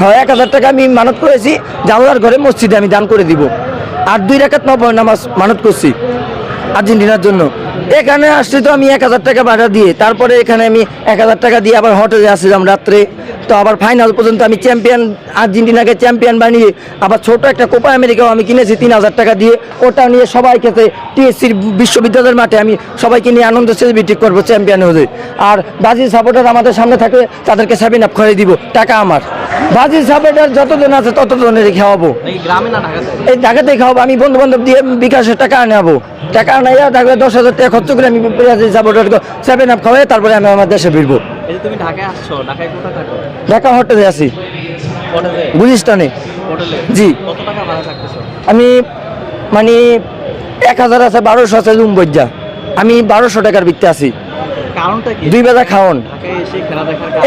হ্যাঁ এক হাজার টাকা আমি মানত করেছি জামালার ঘরে মসজিদে আমি দান করে দিব। আর দুই রেখাত নব্বই নামাজ মানত করছি আর্জেন্টিনার জন্য। এখানে আসছি তো আমি এক হাজার টাকা ভাড়া দিয়ে। তারপরে এখানে আমি এক হাজার টাকা দিয়ে আবার হোটেলে আসছিলাম রাত্রে। তো আবার ফাইনাল পর্যন্ত আমি চ্যাম্পিয়ন আর্জেন্টিনাকে চ্যাম্পিয়ন বানিয়ে আবার ছোট একটা কোপা আমেরিকাও আমি কিনেছি তিন হাজার টাকা দিয়ে। ওটা নিয়ে সবাই খেতে টিএসসির বিশ্ববিদ্যালয়ের মাঠে আমি সবাইকে নিয়ে আনন্দ সেলিব্রিটি করব চ্যাম্পিয়ন হলে আর বাজির সাপোর্টার আমাদের সামনে থাকলে তাদেরকে সেভেন আপ করে দিব টাকা আমার। বাজির সাপোর্টার যতজন আছে ততজনের খাওয়াবো। এই গ্রামে না ঢাকাতে? এই ঢাকাতে খাওয়াবো আমি বন্ধু বান্ধব দিয়ে বিকাশের টাকা আনাবো। টাকা নাই থাকলে দশ হাজার টাকা খরচ করে আমি যাব সেভেন আপ খাওয়াই তারপরে আমি আমার দেশে ফিরবো। তুমি ঢাকায় আসছো ঢাকায় কোথায় থাকো? ঢাকা হোটেলে আছি। গুলিস্তানে। জি। আমি মানে এক হাজার আছে বারোশো আছে রুম বজ্জা আমি বারোশো টাকার বিকতে আছি। কারণটা কি? দুই বেলা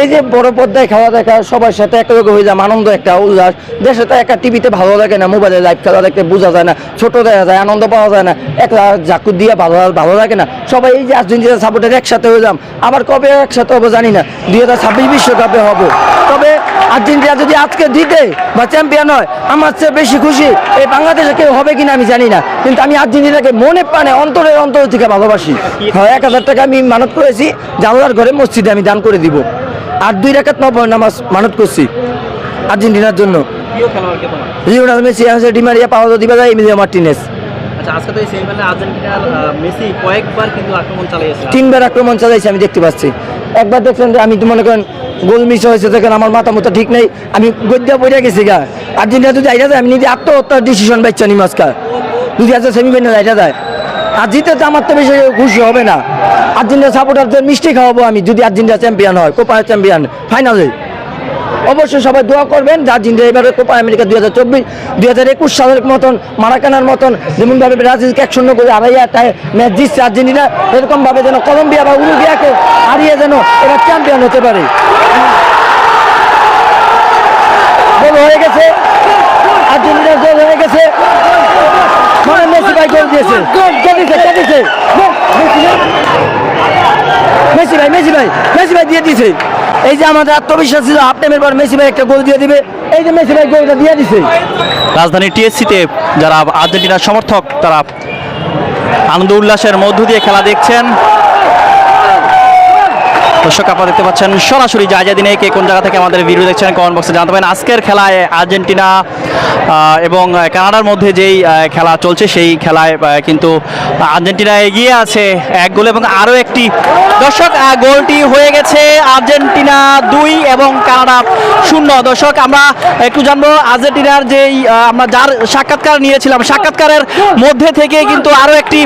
এই যে বড় পর্দায় খাওয়া দেখা সবার সাথে হয়ে যাম আনন্দ একটা উল্লাস। দেশে তো একটা টিভিতে ভালো লাগে না মোবাইলে লাইভ খেলা দেখতে বোঝা যায় না ছোট দেখা যায় আনন্দ পাওয়া যায় না একলা জাকু দিয়ে ভালো ভালো লাগে না। সবাই এই যে আর্জেন্টিনা সাপোর্টের একসাথে হয়ে যাম আবার কবে একসাথে হব জানি না দুই হাজার ছাব্বিশ বিশ্বকাপে হব। তবে আর্জেন্টিনা যদি আজকে জিতে বা চ্যাম্পিয়ন হয়, আমার চেয়ে বেশি খুশি এই বাংলাদেশে কেউ হবে কিনা আমি জানি না। কিন্তু আমি আর্জেন্টিনাকে মনে প্রাণে, অন্তরের অন্তর থেকে ভালোবাসি। হ্যাঁ এক হাজার টাকা আমি মানত করেছি, জানলার ঘরে মসজিদে আমি দান করে দিব। আর দুই রাকাত নব্বই নামাজ মানত করছি আর্জেন্টিনার জন্য। Lionel Messi Di Maria Paulo Dybala, Emiliano Martinez. আচ্ছা আজকে তো সেমিফাইনালে আর্জেন্টিনার মেসি কয়েকবার কিন্তু আক্রমণ চালিয়েছে তিনবার আক্রমণ চালাইছে আমি দেখতে পাচ্ছি। একবার দেখছেন আমি তো মনে করেন গোল মিস হয়েছে, দেখেন আমার মাথা মতো ঠিক নেই, আমি গদ্যা পড়ে গেছি গা। আর্জেন্টিনা যদি আইটা যায়, আমি নিজে আত্মহত্যার ডিসিশন পাইছি নি মাস্কার যদি আজকে সেমিফাইনাল আইটা যায়। আর জিতে তো আমার তো বেশি খুশি হবে না। আর্জেন্টিনা সাপোর্টারদের মিষ্টি খাওয়াবো আমি, যদি আর্জেন্টিনা চ্যাম্পিয়ন হয় কোপা চ্যাম্পিয়ন ফাইনালে অবশ্যই সবাই দোয়া করবেন। যা জিন্দে এবারে কোপা আমেরিকা দুই হাজার চব্বিশ, দুই হাজার একুশ সালের মতন, মারাকানার মতন, যেমনভাবে ব্রাজিলকে এক শূন্য করে আড়াইয়া ম্যাচ জিতছে আর্জেন্টিনা, এরকমভাবে যেন কলম্বিয়া বা উরুগিয়াকে হারিয়ে যেন এবার চ্যাম্পিয়ন হতে পারে। গোল হয়ে গেছে। আর্জেন্টিনার গোল হয়ে গেছে। মেসি ভাই দিয়েছে। মেসি ভাই মেসি ভাই দিয়ে দিছে এই যে আমাদের আত্মবিশ্বাস ছিল, হাফ টাইমের পর মেসি ভাই একটা গোল দিয়ে দিবে। এই যে মেসি ভাই গোলটা দিয়ে দিছে। রাজধানী টিএসসিতে যারা আর্জেন্টিনার সমর্থক, তারা আনন্দ উল্লাসের মধ্য দিয়ে খেলা দেখছেন। দর্শক আপনারা দেখতে পাচ্ছেন, সরাসরি জায়গা দিনে কে কোন জায়গা থেকে আমাদের ভিডিও দেখছেন কমেন্ট বক্সে জানতে পারেন। আজকের খেলায় আর্জেন্টিনা এবং কানাডার মধ্যে যেই খেলা চলছে, সেই খেলায় কিন্তু আর্জেন্টিনা এগিয়ে আছে এক গোল এবং আরও একটি। দর্শক গোলটি হয়ে গেছে আর্জেন্টিনা দুই এবং কানাডা শূন্য। দর্শক, আমরা একটু জানব আর্জেন্টিনার যেই আমরা যার সাক্ষাৎকার নিয়েছিলাম, সাক্ষাৎকারের মধ্যে থেকে কিন্তু আরও একটি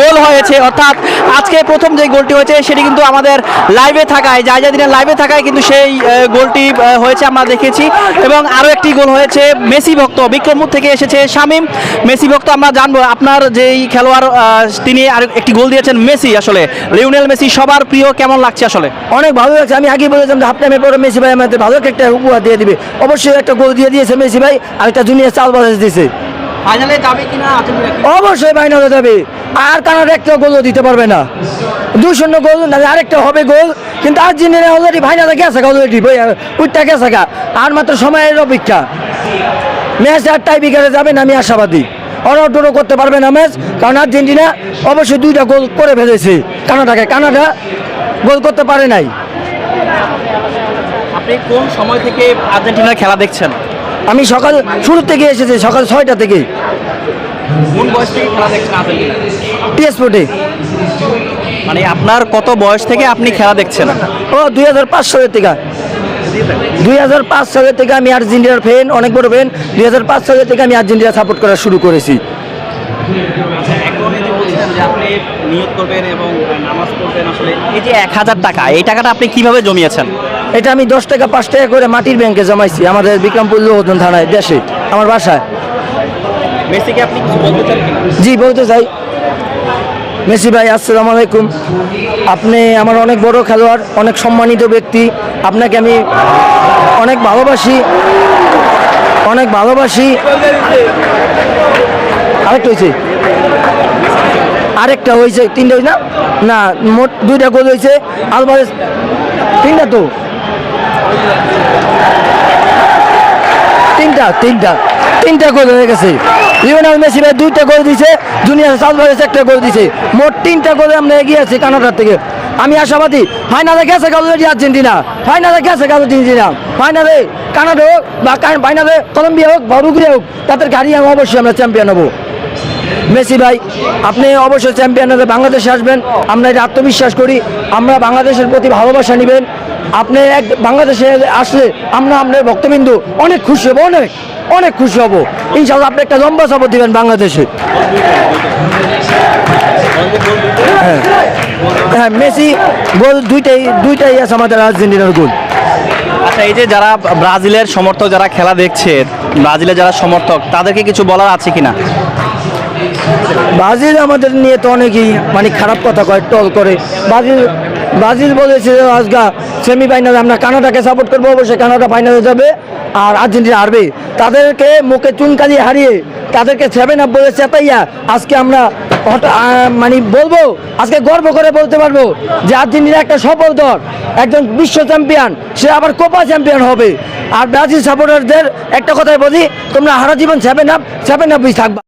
গোল হয়েছে। অর্থাৎ আজকে প্রথম যে গোলটি হয়েছে, সেটি কিন্তু আমাদের লাইভে থাকায় জায়গা দিনের লাইভে থাকায় কিন্তু সেই গোলটি হয়েছে, আমরা দেখেছি এবং আরও একটি গোল হয়েছে মেসি ভক্ত বিক্রমপুর থেকে এসেছে শামিম। মেসি ভক্ত, আমরা জানব, আপনার যেই খেলোয়াড় তিনি আর একটি গোল দিয়েছেন মেসি আসলে। লিওনেল মেসি সবার প্রিয়, কেমন লাগছে আসলে? অনেক ভালো লাগছে, আমি আগেই বলেছিলাম যে হাফ টাইমের পরে মেসি ভাই আমাদের ভালো একটা উপহার দিয়ে দিবে। অবশ্যই একটা গোল দিয়ে দিয়েছে মেসি ভাই, আর একটা জুনিয়র চাল বাজাজ দিয়েছে। ফাইনালে যাবে কিনা অবশ্যই ফাইনালে যাবে। আর কানাডা একটা গোলও দিতে পারবে না। দুই শূন্য গোল না আরেকটা হবে গোল কিন্তু আর্জেন্টিনা অলরেডি ফাইনালে গেছে অলরেডি উঠটা গেছে গা। আর মাত্র সময়ের অপেক্ষা। ম্যাচ আর টাই বিকারে যাবে না আমি আশাবাদী। অনটরও করতে পারবে না ম্যাচ কারণ আর্জেন্টিনা অবশ্যই দুইটা গোল করে ফেলেছে। কানাডাকে কানাডা গোল করতে পারে নাই। আপনি কোন সময় থেকে আর্জেন্টিনার খেলা দেখছেন? আমি সকাল শুরু থেকে এসেছি সকাল ছয়টা থেকে। টিএসপোর্টে মানে আপনার কত বয়স থেকে আপনি খেলা দেখছেন? ও দুই হাজার পাঁচ সালের থেকে। দুই হাজার পাঁচ সালের থেকে আমি আর্জেন্টিনার ফ্যান অনেক বড় ফ্যান দুই হাজার পাঁচ সালের থেকে আমি আর্জেন্টিনা সাপোর্ট করা শুরু করেছি। আপনি নিয়োগ করবেন এবং নামাজ পড়বেন আসলে এই যে এক হাজার টাকা এই টাকাটা আপনি কীভাবে জমিয়েছেন? এটা আমি দশ টাকা পাঁচ টাকা করে মাটির ব্যাংকে জমাইছি আমাদের বিক্রমপুর লোহজন থানায় দেশে আমার বাসায়। মেসিকে আপনি বলতে চান জি বলতে চাই। মেসি ভাই আসসালামু আলাইকুম। আপনি আমার অনেক বড় খেলোয়াড় অনেক সম্মানিত ব্যক্তি। আপনাকে আমি অনেক ভালোবাসি অনেক ভালোবাসি। আরেকটা হয়েছে আরেকটা হয়েছে তিনটা হয়েছে না? মোট দুইটা গোল হয়েছে আলবারেস তিনটা তো। তিনটা তিনটা তিনটা গোল হয়ে গেছে। লিওনাল মেসি ভাই দুইটা গোল দিছে, জুনিয়র সালভারেস একটা গোল দিছে। মোট তিনটা গোলে আমরা এগিয়ে আছি কানাডার থেকে। আমি আশাবাদী, ফাইনালে গেছে গেল আর্জেন্টিনা। ফাইনালে গেছে আর্জেন্টিনা। ফাইনালে কানাডা হোক বা ফাইনালে কলম্বিয়া হোক বা উরুগুয়ে হোক, তাদের গাড়ি অবশ্যই আমরা চ্যাম্পিয়ন হব। মেসি ভাই, আপনি অবশ্যই চ্যাম্পিয়ন হলে বাংলাদেশে আসবেন। আমরা এটা আত্মবিশ্বাস করি। আমরা বাংলাদেশের প্রতি ভালোবাসা নেবেন। আপনি এক বাংলাদেশে আসলে আমরা আপনার ভক্তবিন্দু অনেক খুশি হব, অনেক অনেক খুশি হব। ইনশাল্লাহ আপনি একটা লম্বা সাপোর্ট দিবেন বাংলাদেশে। হ্যাঁ হ্যাঁ মেসি গোল দুইটাই দুইটাই আছে আমাদের আর্জেন্টিনার গোল। আচ্ছা এই যে যারা ব্রাজিলের সমর্থক যারা খেলা দেখছে, ব্রাজিলের যারা সমর্থক, তাদেরকে কিছু বলার আছে কিনা? ব্রাজিল আমাদের নিয়ে তো অনেকেই মানে খারাপ কথা কয়, টল করে। ব্রাজিল ব্রাজিল বলেছে আজকা সেমিফাইনালে আমরা কানাডাকে সাপোর্ট করব, অবশ্যই কানাডা ফাইনালে যাবে। আর আর্জেন্টিনা হারবে। তাদেরকে মুখে চুনকালি হারিয়ে তাদেরকে সেভেন আপ বলে চেপাইয়া আজকে আমরা মানে বলব, আজকে গর্ব করে বলতে পারব যে আর্জেন্টিনা একটা সফল দল, একজন বিশ্ব চ্যাম্পিয়ন সে আবার কোপা চ্যাম্পিয়ন হবে। আর ব্রাজিল সাপোর্টারদের একটা কথাই বলি, তোমরা হারা জীবন সেভেন আপ সেভেন আপই থাকবা।